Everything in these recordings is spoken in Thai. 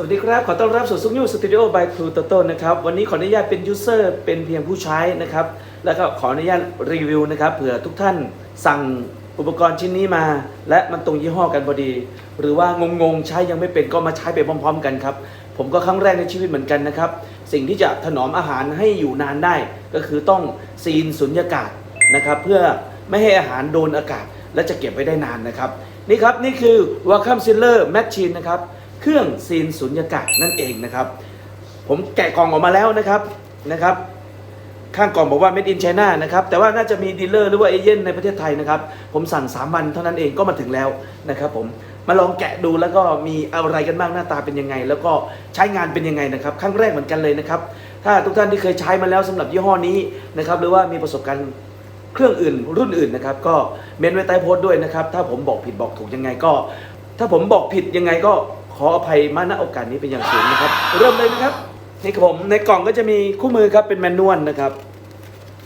สวัสดีครับ ขอต้อนรับสู่ซุกยูสตูดิโอบายครูโตโต้นะครับ วันนี้ขออนุญาตเป็นยูเซอร์เป็นเพียงผู้ใช้นะครับ แล้วก็ขออนุญาตรีวิวนะครับเผื่อทุกท่านสั่งอุปกรณ์ชิ้นนี้มา และมันตรงยี่ห้อกันพอดี หรือว่างงๆใช้ยังไม่เป็นก็มาใช้ไปพร้อม ๆ กันครับ ผมก็ครั้งแรกในชีวิตเหมือนกันนะครับ สิ่งที่จะถนอมอาหารให้อยู่นานได้ ก็คือต้องซีนสุญญากาศนะครับ เพื่อไม่ให้อาหารโดนอากาศ และจะเก็บไว้ได้นานนะครับ นี่ครับนี่คือ Wacom Sealer Machine นะครับ เครื่องซีนสุญญากาศนั่นเองนะครับ ผมแกะกล่องออกมาแล้วนะครับนะครับ ข้างกล่องบอกว่า made in China นะครับ แต่ว่าน่าจะมีดีลเลอร์หรือว่าเอเย่นในประเทศไทยนะครับ ผมสั่ง 3 วันเท่านั้นเองก็มาถึงแล้วนะครับผมมาลองแกะดูแล้วก็มีอะไรกันบ้างหน้าตาเป็นยังไง แล้วก็ใช้งานเป็นยังไงนะครับครั้งแรกเหมือนกันเลยนะครับถ้าทุกท่านที่เคยใช้มาแล้วสำหรับยี่ห้อนี้นะครับหรือว่ามีประสบการณ์เครื่องอื่น รุ่นอื่นนะครับก็เมนไว้ใต้โพสต์ด้วยนะครับถ้าผมบอกผิดบอกถูกยังไงก็ ถ้าผมบอกผิดยังไงก็ ขออภัยมาณโอกาสนี้เป็นอย่างสูงนะครับ เริ่มเลยนะครับ นี่ครับผมในกล่องก็จะมีคู่มือครับเป็นแมนนวลนะครับ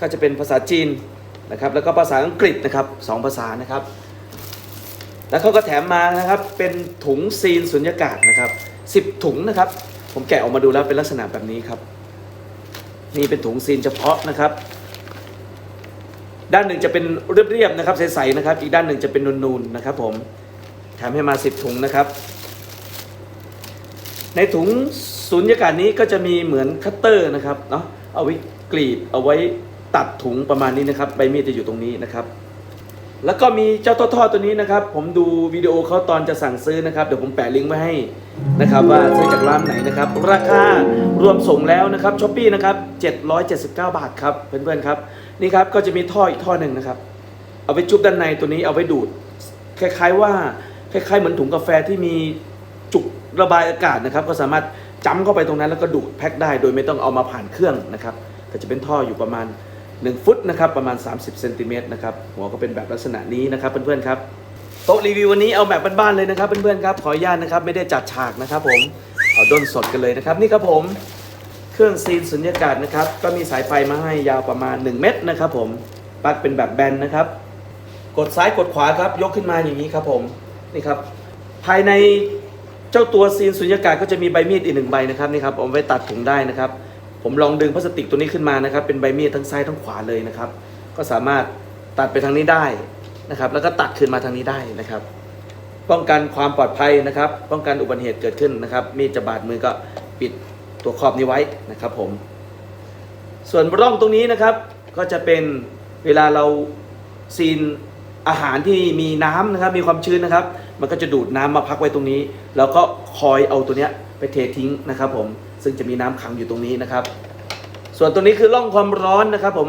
ก็จะเป็นภาษาจีนนะครับ แล้วก็ภาษาอังกฤษนะครับสองภาษานะครับ แล้วเขาก็แถมมานะครับเป็นถุงซีนสุญญากาศนะครับ10ถุงนะครับ ผมแกะออกมาดูแล้วเป็นลักษณะแบบนี้ครับนี่เป็นถุงซีนเฉพาะนะครับ ด้านหนึ่งจะเป็นเรียบๆนะครับใสๆนะครับ อีกด้านหนึ่งจะเป็นนูนๆนะครับ ผมแถมให้มา10ถุงนะครับ ในถุงสุญญากาศนี้ก็จะมีเหมือนคัตเตอร์นะครับเนาะเอาไว้กรีดเอาไว้ตัดถุงประมาณนี้นะครับใบมีดจะอยู่ตรงนี้นะครับ แล้วก็มีเจ้าท่อๆตัวนี้นะครับ ผมดูวิดีโอเขาตอนจะสั่งซื้อนะครับเดี๋ยวผมแปะลิงก์ไว้ให้นะครับว่าซื้อจากร้านไหนนะครับ ราคารวมส่งแล้วนะครับช้อปปี้นะครับ779 บาทครับเพื่อนๆครับนี่ครับก็จะมีท่ออีกท่อหนึ่งนะครับ เอาไปจุบด้านในตัวนี้เอาไว้ดูด คล้ายๆว่าคล้ายๆเหมือนถุงกาแฟที่มี ระบายอากาศนะครับ ก็สามารถจ้ำเข้าไปตรงนั้นแล้วก็ดูดแพ็คได้ โดยไม่ต้องเอามาผ่านเครื่องนะครับก็จะเป็นท่ออยู่ประมาณ 1 ฟุตนะครับประมาณ 30เซนติเมตรนะครับหัวก็เป็นแบบลักษณะนี้นะครับเพื่อนๆครับโต๊ะรีวิววันนี้เอาแบบบ้านๆเลยนะครับเพื่อนๆครับขออนุญาตนะครับไม่ได้จัดฉากนะครับผมเอาด้นสดกันเลยนะครับนี่ครับผมเครื่องซีนสุญญากาศนะครับก็มีสายไฟมาให้ยาวประมาณ 1 เมตรนะครับผมปลั๊กเป็นแบบแบนนะครับ กดซ้ายกดขวาครับยกขึ้นมาอย่างนี้ครับผมนี่ครับภายใน เจ้าตัวซีนสุญญากาศก็จะมีใบมีดอีกหนึ่งใบนะครับนี่ครับเอาไว้ตัดถุงได้นะครับ ผมลองดึงพลาสติกตัวนี้ขึ้นมานะครับ เป็นใบมีดทั้งซ้ายทั้งขวาเลยนะครับ ก็สามารถตัดไปทางนี้ได้นะครับ แล้วก็ตัดขึ้นมาทางนี้ได้นะครับ ป้องกันความปลอดภัยนะครับ ป้องกันอุบัติเหตุเกิดขึ้นนะครับ มีดจะบาดมือก็ปิดตัวครอบนี้ไว้นะครับ ผม ส่วนร่องตรงนี้นะครับ ก็จะเป็นเวลาเราซีนอาหารที่มีน้ำนะครับ มีความชื้นนะครับ มันก็จะดูดน้ำมาพักไว้ตรงนี้ แล้วก็คอยเอาตัวเนี้ยไปเททิ้งนะครับผมซึ่งจะมีน้ำขังอยู่ตรงนี้นะครับ ส่วนตัวนี้คือร่องความร้อนนะครับ ผม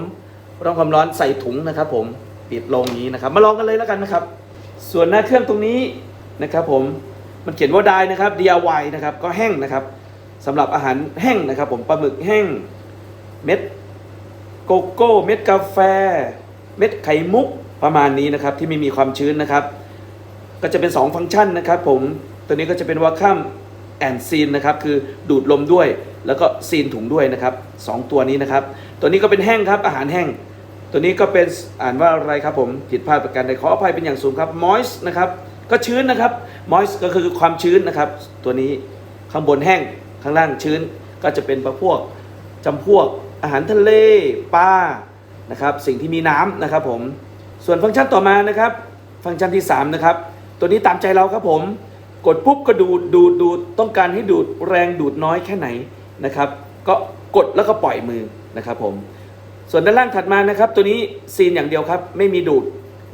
ร่องความร้อนใส่ถุงนะครับ ผมปิดลงนี้นะครับ มาลองกันเลยแล้วกันนะครับ ส่วนหน้าเครื่องตรงนี้นะครับผมมันเขียนว่าได้นะครับ DIY นะครับก็แห้งนะครับสำหรับอาหารแห้งนะครับ ผมปลาหมึกแห้งเม็ดโกโก้ เม็ดกาแฟ เม็ดไข่มุกประมาณนี้นะครับ ที่ไม่มีความชื้นนะครับ ก็จะเป็น 2 ฟังก์ชันนะครับผม ตัวนี้ก็จะเป็นวาคัมแอนซีนนะครับ คือดูดลมด้วย แล้วก็ซีนถุงด้วยนะครับสองตัวนี้นะครับ ตัวนี้ก็เป็นแห้งครับ อาหารแห้ง ตัวนี้ก็เป็นอ่านว่าอะไรครับผม ผิดพลาดประการใดขออภัยเป็นอย่างสูงครับ moist นะครับ ก็ชื้นนะครับ moist ก็คือความชื้นนะครับ ตัวนี้ข้างบนแห้ง ข้างล่างชื้น ก็จะเป็นประพวกจำพวกอาหารทะเล ปลา นะครับ สิ่งที่มีน้ำนะครับผม ส่วนฟังก์ชันต่อมานะครับ ฟังก์ชันที่3นะครับ ตัวนี้ตามใจเราครับผม กดปุ๊บก็ดูดดูดดูดต้องการให้ดูดแรงดูดน้อยแค่ไหนนะครับ ก็กดแล้วก็ปล่อยมือนะครับผม ส่วนด้านล่างถัดมานะครับ ตัวนี้ซีนอย่างเดียวครับ ไม่มีดูด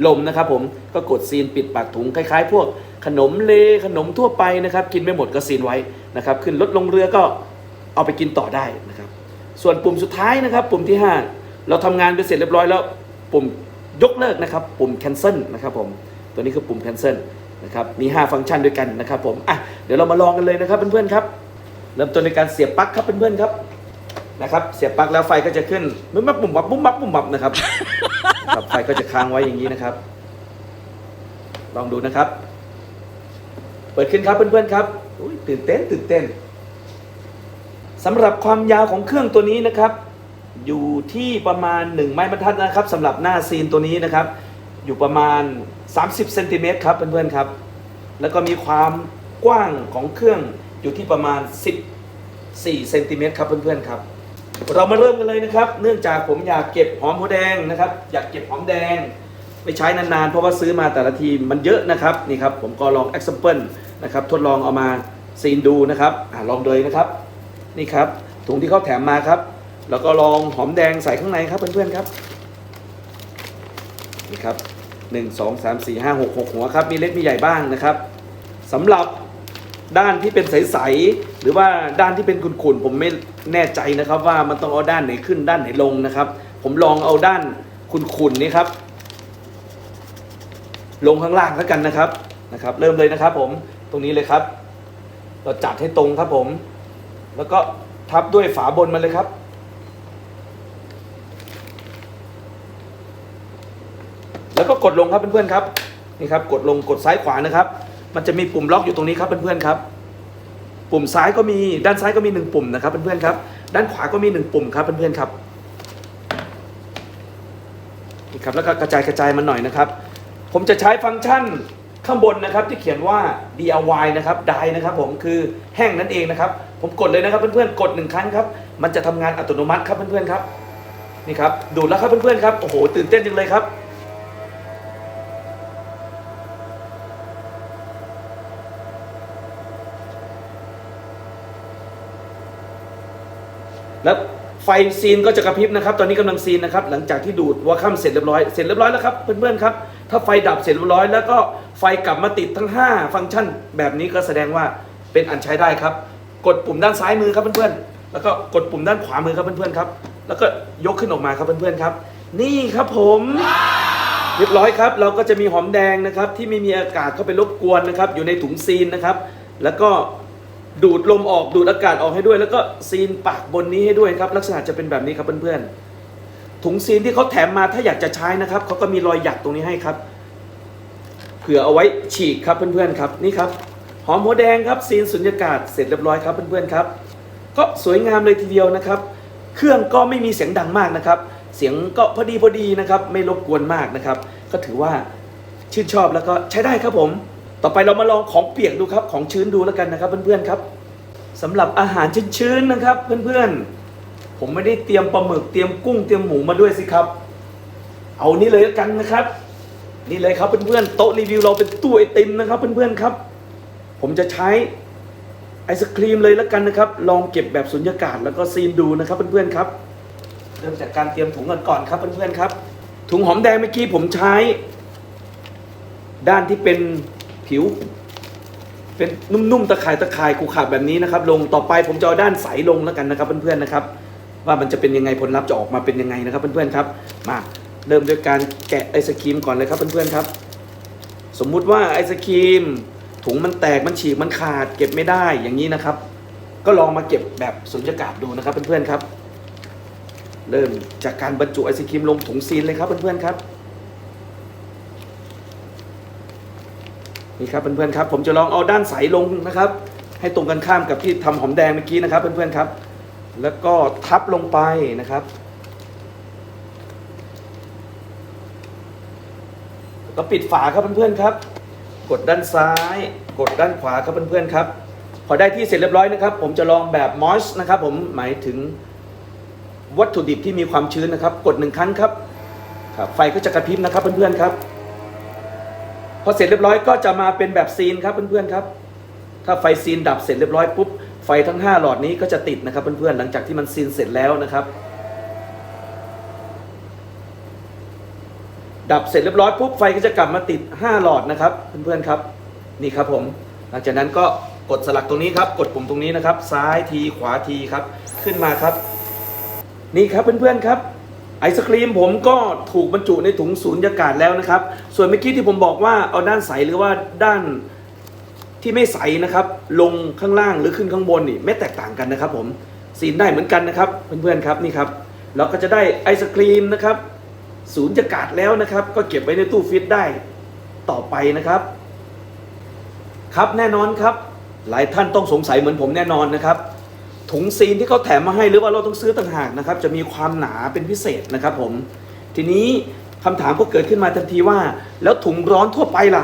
ลมนะครับผมก็กดซีนปิดปากถุงคล้ายๆ พวกขนมเลขนมทั่วไปนะครับ กินไม่หมดก็ซีนไว้นะครับ ขึ้นรถลงเรือก็เอาไปกินต่อได้นะครับ ส่วนปุ่มสุดท้ายนะครับ ปุ่มที่ 5 เราทำงานไปเสร็จเรียบร้อยแล้ว ปุ่มยกเลิกนะครับ ปุ่ม cancel นะครับผม ตัวนี้คือปุ่ม cancel นะครับ มี 5 ฟังก์ชันด้วยกันนะครับผม อะ เดี๋ยวเรามาลองกันเลยนะครับเพื่อนๆครับ เริ่มต้นในการเสียบปลั๊กครับเพื่อนๆครับ นะครับ เสียบปลั๊กแล้วไฟก็จะขึ้นบุ้มบับบุ้มบับบุ้มบับบุ้มบับนะครับครับ ไฟก็จะค้างไว้อย่างนี้นะครับ ลองดูนะครับ เปิดขึ้นครับเพื่อนๆครับอุ๊ยตื่นเต้นตื่นเต้นสำหรับความยาวของเครื่องตัวนี้นะครับ อยู่ที่ประมาณ 1 ไม้บรรทัดนะครับสำหรับหน้าซีนตัวนี้นะครับ อยู่ประมาณ 30เซนติเมตรครับเพื่อนๆครับ แล้วก็มีความกว้างของเครื่องอยู่ที่ประมาณ 14เซนติเมตรครับเพื่อนๆครับ เรามาเริ่มกันเลยนะครับ เนื่องจากผมอยากเก็บหอมหัวแดงนะครับ อยากเก็บหอมแดงไปใช้นานๆ เพราะว่าซื้อมาแต่ละทีมันเยอะนะครับนี่ครับผมก็ลอง example นะครับทดลองเอามาซีนดูนะครับอลองเลยนะครับ นี่ครับถุงที่เขาแถมมาครับ แล้วก็ลองหอมแดงใส่ข้างในครับเพื่อนๆครับนี่ครับ หนึ่งสองสามสี่ห้าหกหกหัวครับ มีเล็กมีใหญ่บ้างนะครับสำหรับด้านที่เป็นใสๆหรือว่าด้านที่เป็นขุ่นๆผมไม่แน่ใจนะครับว่ามันต้องเอาด้านไหนขึ้นด้านไหนลงนะครับ ผมลองเอาด้านขุ่นๆนี่ครับ ลงข้างล่างแล้วกันนะครับนะครับ เริ่มเลยนะครับ ผมตรงนี้เลยครับ เราจัดให้ตรงครับผม แล้วก็ทับด้วยฝาบนมาเลยครับ แล้ว ก็กดลงครับเพื่อนๆครับนี่ครับกดลงกดซ้ายขวานะครับ มันจะมีปุ่มล็อกอยู่ตรงนี้ครับเพื่อนๆครับ ปุ่มซ้ายก็มีด้านซ้ายก็มีหนึ่งปุ่มนะครับเพื่อนๆครับ ด้านขวาก็มีหนึ่งปุ่มครับเพื่อนๆครับนี่ครับแล้วก็กระจายกระจายมันหน่อยนะครับ ผมจะใช้ฟังก์ชันข้างบนนะครับที่เขียนว่า DIY นะครับ die นะครับ ผมคือแห้งนั่นเองนะครับ ผมกดเลยนะครับเพื่อนๆกดหนึ่งครั้งครับ มันจะทำงานอัตโนมัติครับเพื่อนๆครับนี่ครับดูดแล้วครับเพื่อนๆครับโอ้โหตื่นเต้นจังเลยครับ แล้วไฟซีนก็จะกระพริบนะครับ ตอนนี้กำลังซีนนะครับ หลังจากที่ดูดวัวค่ำเสร็จเรียบร้อยเสร็จเรียบร้อยแล้วครับเพื่อนๆครับ ถ้าไฟดับเสร็จเรียบร้อย แล้วก็ไฟกลับมาติดทั้ง 5 ฟังก์ชัน แบบนี้ก็แสดงว่าเป็นอันใช้ได้ครับ กดปุ่มด้านซ้ายมือครับเพื่อนๆแล้วก็กดปุ่มด้านขวามือครับเพื่อนๆครับ แล้วก็ยกขึ้นออกมาครับเพื่อนๆครับ นี่ครับผมเรียบร้อยครับเราก็จะมีหอมแดงนะครับที่ไม่มีอากาศเข้าไปรบกวนนะครับอยู่ในถุงซีนนะครับ แล้วก็ ดูดลมออกดูดอากาศออกให้ด้วย แล้วก็ซีนปากบนนี้ให้ด้วยครับ ลักษณะจะเป็นแบบนี้ครับเพื่อนๆถุงซีนที่เขาแถมมาถ้าอยากจะใช้นะครับเขาก็มีรอยหยักตรงนี้ให้ครับ เผื่อเอาไว้ฉีกครับเพื่อนๆครับนี่ครับหอมหัวแดงครับซีนสุญญากาศเสร็จเรียบร้อยครับเพื่อนๆครับ ก็สวยงามเลยทีเดียวนะครับ เครื่องก็ไม่มีเสียงดังมากนะครับ เสียงก็พอดีพอดีนะครับ ไม่รบกวนมากนะครับ ก็ถือว่าชื่นชอบแล้วก็ใช้ได้ครับผม ต่อไปเรามาลองของเปียกดูครับ ของชื้นดูแล้วกันนะครับเพื่อนๆครับสำหรับอาหารชื้นๆนะครับ เพื่อนๆ ผมไม่ได้เตรียมปลาหมึกเตรียมกุ้งเตรียมหมูมาด้วยสิครับ เอานี่เลยแล้วกันนะครับ นี่เลยครับเพื่อนๆโต๊ะรีวิวเราเป็นตู้ไอติมนะครับเพื่อนๆครับ ผมจะใช้ไอศครีมเลยแล้วกันนะครับ ลองเก็บแบบสุญญากาศแล้วก็ซีนดูนะครับเพื่อนๆครับเริ่มจากการเตรียมถุงกันก่อนครับเพื่อนๆครับ ถุงหอมแดงเมื่อกี้ผมใช้ ด้านที่เป็น ผิว เป็นนุ่มๆตะข่ายตะข่ายขูขาดแบบนี้นะครับ ลงต่อไปผมจะเอาด้านใสลงแล้วกันนะครับเพื่อนๆนะครับ ว่ามันจะเป็นยังไงผลลัพธ์จะออกมาเป็นยังไงนะครับเพื่อนๆครับ มาเริ่มด้วยการแกะไอศครีมก่อนเลยครับเพื่อนๆครับ สมมุติว่าไอศครีมถุงมันแตกมันฉีกมันขาด เก็บไม่ได้อย่างนี้นะครับ ก็ลองมาเก็บแบบสุญญากาศดูนะครับเพื่อนๆครับ เริ่มจากการบรรจุไอศครีมลงถุงซีนเลยครับเพื่อนๆครับ นี่ครับเพื่อนๆครับ ผมจะลองเอาด้านใสลงนะครับ ให้ตรงกันข้ามกับที่ทำหอมแดงเมื่อกี้นะครับ เพื่อนๆครับ แล้วก็ทับลงไปนะครับแล้วก็ปิดฝาครับเพื่อนๆครับ กดด้านซ้าย กดด้านขวาครับเพื่อนๆครับ พอได้ที่เสร็จเรียบร้อยนะครับ ผมจะลองแบบมอสนะครับผมหมายถึงวัตถุดิบที่มีความชื้นนะครับ กดหนึ่งครั้งครับครับไฟก็จะกระพริบนะครับเพื่อนๆครับ อเสร็จเรียบร้อยก็จะมาเป็นแบบซีนครับเพื่อนๆครับ ถ้าไฟซีนดับเสร็จเรียบร้อยปุ๊บไฟทั้ง 5 หลอดนี้ก็จะติดนะครับเพื่อนๆหลังจากที่มันซีนเสร็จแล้วนะครับ ดับเสร็จเรียบร้อยปุ๊บไฟก็จะกลับมาติด 5 หลอดนะครับเพื่อนๆครับนี่ครับผมหลังจากนั้นก็กดสลักตรงนี้ครับ กดปุ่มตรงนี้นะครับ ซ้ายทีขวาทีครับ ขึ้นมาครับ นี่ครับเพื่อนๆครับ ไอศครีมผมก็ถูกบรรจุในถุงสูญญากาศแล้วนะครับ ส่วนเมื่อกี้ที่ผมบอกว่าเอาด้านใสหรือว่าด้านที่ไม่ใสนะครับ ลงข้างล่างหรือขึ้นข้างบนนี่ไม่แตกต่างกันนะครับผมซีได้เหมือนกันนะครับเพื่อนๆครับนี่ครับ เราก็จะได้ไอศครีมนะครับสูญญากาศแล้วนะครับ ก็เก็บไว้ในตู้ฟิตได้ต่อไปนะครับ ครับแน่นอนครับ หลายท่านต้องสงสัยเหมือนผมแน่นอนนะครับ ถุงซีนที่เขาแถมมาให้หรือว่าเราต้องซื้อต่างหากนะครับ จะมีความหนาเป็นพิเศษนะครับผม ทีนี้คำถามก็เกิดขึ้นมาทันทีว่า แล้วถุงร้อนทั่วไปล่ะ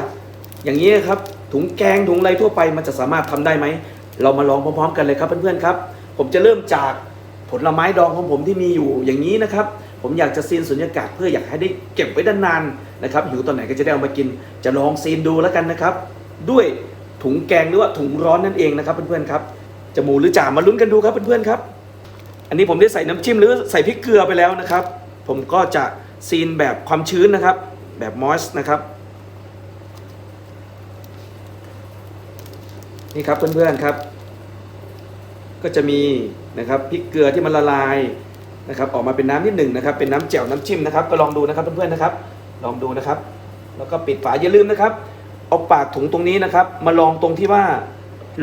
อย่างนี้ครับถุงแกงถุงอะไรทั่วไปมันจะสามารถทำได้ไหม เรามาลองพร้อมๆ กันเลยครับเพื่อนๆครับ ผมจะเริ่มจากผลไม้ดองของผมที่มีอยู่อย่างนี้นะครับผมอยากจะซีนสุญญากาศเพื่ออยากให้ได้เก็บไว้ด้านนานๆนะครับหิวตอนไหนก็จะได้เอามากิน จะลองซีนดูแล้วกันนะครับ ด้วยถุงแกงหรือว่าถุงร้อนนั่นเองนะครับเพื่อนๆครับ จะหมูหรือจ่ามาลุ้นกันดูครับเพื่อนๆครับ อันนี้ผมได้ใส่น้ำจิ้มหรือใส่พริกเกลือไปแล้วนะครับ ผมก็จะซีนแบบความชื้นนะครับ แบบมอสนะครับ นี่ครับเพื่อนๆครับ ก็จะมีนะครับพริกเกลือที่มันละลายนะครับ ออกมาเป็นน้ำนิดหนึ่งนะครับ เป็นน้ำแจ่วน้ำจิ้มนะครับ ก็ลองดูนะครับเพื่อนๆนะครับ ลองดูนะครับ แล้วก็ปิดฝาอย่าลืมนะครับ เอาปากถุงตรงนี้นะครับ มาลองตรงที่ว่า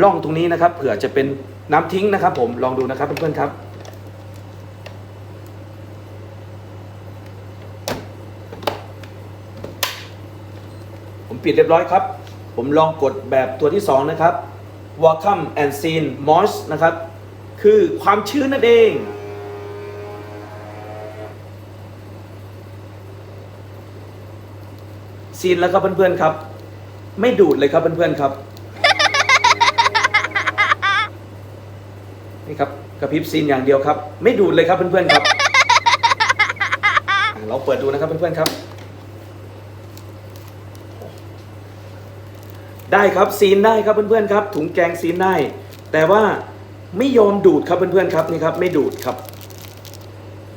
ร่องตรงนี้นะครับเผื่อจะเป็นน้ำทิ้งนะครับ ผมลองดูนะครับเพื่อนๆครับ ผมปิดเรียบร้อยครับ ผมลองกดแบบตัวที่ 2 นะครับ Welcome and Scene Moist นะครับ คือความชื้นนั่นเองซีนแล้วครับเพื่อนๆครับ ไม่ดูดเลยครับเพื่อนๆครับ นี่ครับกระพริบซีนอย่างเดียวครับ ไม่ดูดเลยครับเพื่อนๆครับอะเราเปิดดูนะครับเพื่อนๆครับ ได้ครับซีนได้ครับเพื่อนๆครับ ถุงแกงซีนได้ แต่ว่าไม่ยอมดูดครับเพื่อนๆครับนี่ครับ ไม่ดูดครับ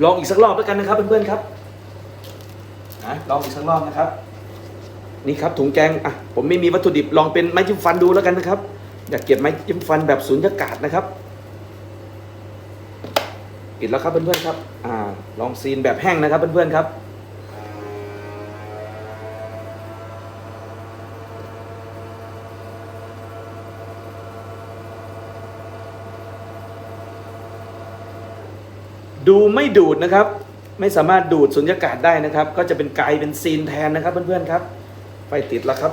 ลองอีกสักรอบแล้วกันนะครับเพื่อนๆครับนะลองอีกสักรอบนะครับ นี่ครับถุงแกงอะผมไม่มีวัตถุดิบลองเป็นไม้จิ้มฟันดูแล้วกันนะครับ อยากเก็บไม้จิ้มฟันแบบสุญญากาศนะครับ ปิดแล้วครับเพื่อนๆครับอ่าลองซีนแบบแห้งนะครับเพื่อนๆครับดูไม่ดูดนะครับ ไม่สามารถดูดสุญญากาศได้นะครับ ก็จะเป็นไกลเป็นซีนแทนนะครับ เพื่อนๆครับ ไฟติดแล้วครับ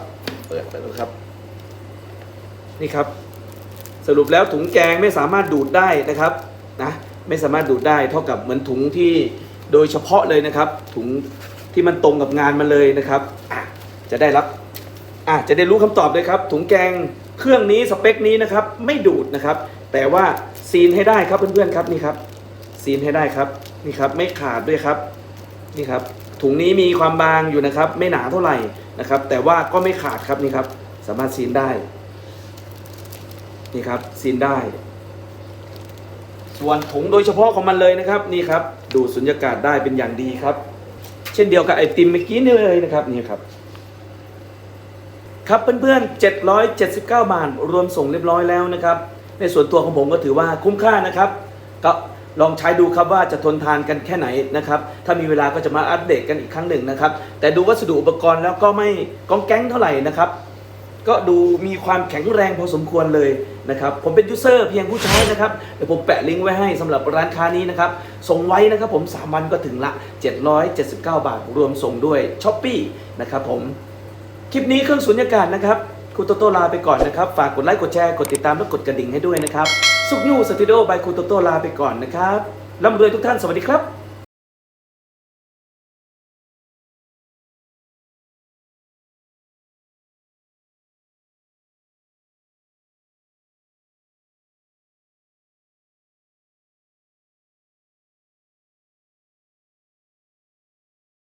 เปิดไปแล้วครับ นี่ครับ สรุปแล้วถุงแกงไม่สามารถดูดได้นะครับนะ ไม่สามารถดูดได้เท่ากับเหมือนถุงที่โดยเฉพาะเลยนะครับ ถุงที่มันตรงกับงานมาเลยนะครับะจะได้รับะจะได้รู้คำตอบเลยครับ ถุงแกงเครื่องนี้สเปคนี้นะครับ ไม่ดูดนะครับ แต่ว่าซีนให้ได้ครับเพื่อนๆครับนี่ครับ ซีนให้ได้ครับนี่ครับ ไม่ขาดด้วยครับนี่ครับ ถุงนี้มีความบางอยู่นะครับ ไม่หนาเท่าไหร่นะครับ แต่ว่าก็ไม่ขาดครับนี่ครับ สามารถซีนได้นี่ครับซีนได้ ส่วนถุงโดยเฉพาะของมันเลยนะครับนี่ครับ ดูดสุญญากาศได้เป็นอย่างดีครับ เช่นเดียวกับไอติมเมื่อกี้นี่เลยนะครับนี่ครับ ครับเพื่อนๆ 779 บาทรวมส่งเรียบร้อยแล้วนะครับ ในส่วนตัวของผมก็ถือว่าคุ้มค่านะครับ ก็ลองใช้ดูครับว่าจะทนทานกันแค่ไหนนะครับ ถ้ามีเวลาก็จะมาอัปเดตกันอีกครั้งหนึ่งนะครับ แต่ดูวัสดุอุปกรณ์แล้วก็ไม่ก้องแก๊งเท่าไหร่นะครับ ก็ดูมีความแข็งแรงพอสมควรเลย นะครับผมเป็นยูเซอร์เพียงผู้ใช้นะครับเดี๋ยวผมแปะลิงก์ไว้ให้สำหรับร้านค้านี้นะครับส่งไว้นะครับผม 3 วันก็ถึงละ 779 บาท รวมส่งด้วยช้อปปีนะครับผม คลิปนี้เครื่องสุญญากาศนะครับครูโตโต้ลาไปก่อนนะครับ ฝากกดไลค์กดแชร์กดติดตามและกดกระดิ่งให้ด้วยนะครับ สุกยูสตูดิโอบายครูโตโต้ลาไปก่อนนะครับร่ำรวยทุกท่านสวัสดีครับ